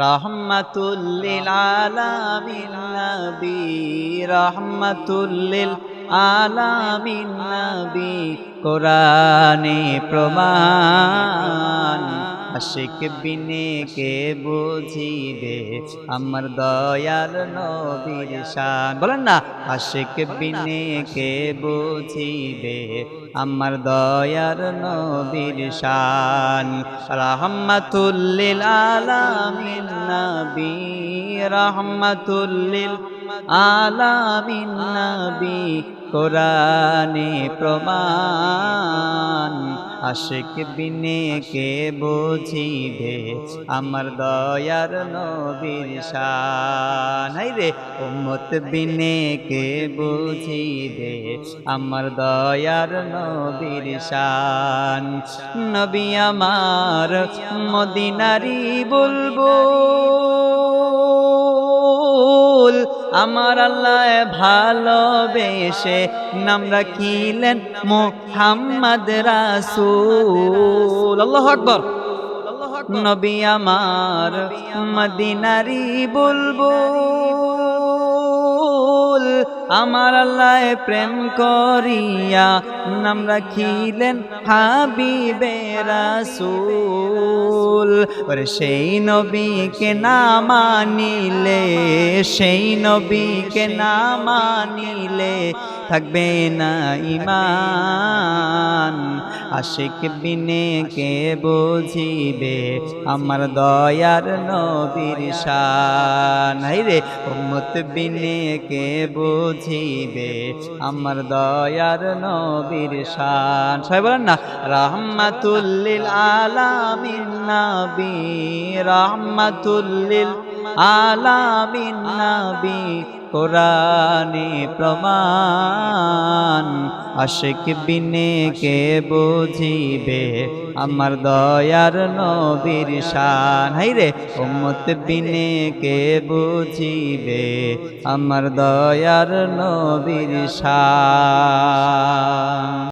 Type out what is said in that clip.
রহমাতুল্লিল আলামিন নবী রহমতুল্লিল আলামিন নবী কোরআনে প্রমাণ। আশিক বিনে কে বুঝিবে? আমার দয়ার নবীর শান। বলেন না, আশিক বিনে কে বুঝিবে? আমার দয়ার নবীর শান। রহমাতুল্লিল আলামিন, নবী রহমাতুল্লিল আলামিন নবী কোরআনে প্রমাণ। আশিক বিনে কে বুঝিবে আমার দয়ার নবীর শান। রে, উম্মত বিনে কে বুঝিবে আমার দয়ার নবীর শান। নবী আমার মদিনারি বুলবুল আমার আল্লাহ ভালোবেসে নাম রাখিলেন মোহাম্মদ রাসূল। আল্লাহু আকবার। নবী আমার মদিনারি বুলবুল, আমার আল্লাহ প্রেম করিয়া নাম রাখিলেন হাবিবে রাসূল। ওরে সেই নবীকে না মানিলে, সেই নবীকে না মানিলে থাকবে না ইমান। আশিক বিনে কে বুঝিবে? আমার দয়ার নবীর শান। রে, উম্মত বিনে কে বুঝিবে? আমার দয়ার নবীর শান। সবাই বলেন না, রহমাতুল্লিল আলামিন নবী, রহমাতুল্লিল আলামিন নবী, কোরআনে প্রমাণ আশিক বিনে কে বুঝিবে? আমার দয়ার নবীর শান। হাই রে, উম্মত বিনে কে বুঝিবে? আমার দয়ার নবীর শান।